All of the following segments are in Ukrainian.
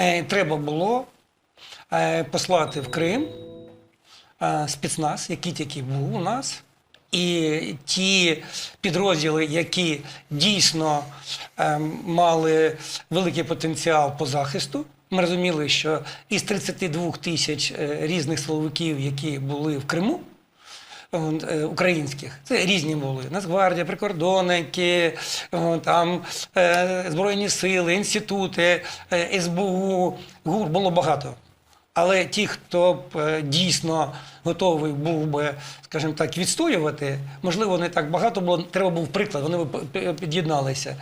е, треба було е, послати в Крим е, спецназ, який тільки був у нас. І ті підрозділи, які дійсно мали великий потенціал по захисту, ми розуміли, що із 32 тисяч різних силовиків, які були в Криму, українських. Це різні були. Нацгвардія, прикордонники, там е, Збройні сили, інститути, е, СБУ, ГУР було багато. Але ті, хто б е, дійсно готовий був би, скажімо так, відстоювати, можливо, не так багато було. Треба був приклад, вони б під'єдналися.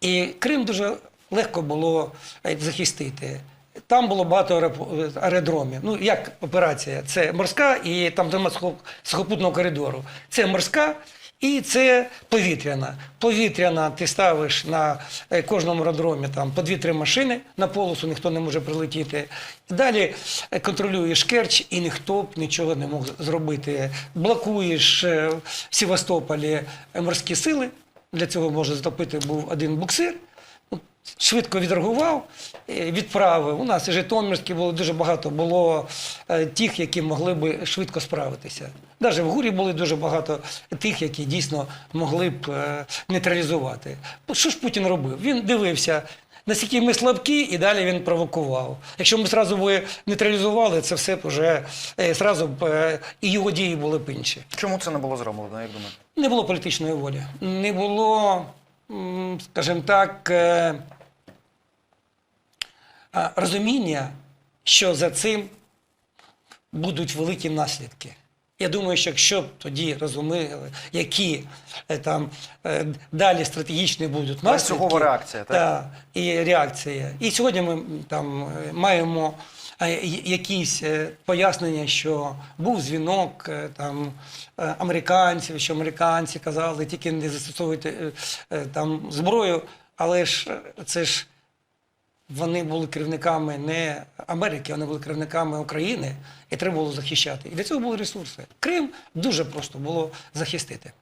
І Крим дуже легко було е, захистити. Там було багато аеродромів. Ну, як операція? Це морська і там нема сухо- сухопутного коридору. Це морська і це повітряна. Повітряна ти ставиш на е, кожному аеродромі там по 2-3 машини на полосу, ніхто не може прилетіти. Далі е, контролюєш Керч, і ніхто б нічого не мог зробити. Блокуєш е, в Севастополі морські сили. Для цього може затопити був один буксир. Швидко відреагував, е, відправив. У нас і Житомирські було дуже багато було е, тих, які могли би швидко справитися. Навіть в гурі були дуже багато тих, які дійсно могли б е, нейтралізувати. Що ж Путін робив? Він дивився, наскільки ми слабкі, і далі він провокував. Якщо ми зразу би нейтралізували, це все б вже зразу б і його дії були б інші. Чому це не було зроблено, як думаєте? Не було політичної волі, не було, скажімо так, розуміння, що за цим будуть великі наслідки. Я думаю, що якщо б тоді розуміли, які е, там е, далі стратегічні будуть наслідки. Реакція, так? Та, і реакція. І сьогодні ми там маємо е, якісь пояснення, що був дзвінок там американців, що американці казали, тільки не застосовуйте там зброю, але ж це ж вони були керівниками не Америки, вони були керівниками України, і треба було захищати. І для цього були ресурси. Крим дуже просто було захистити.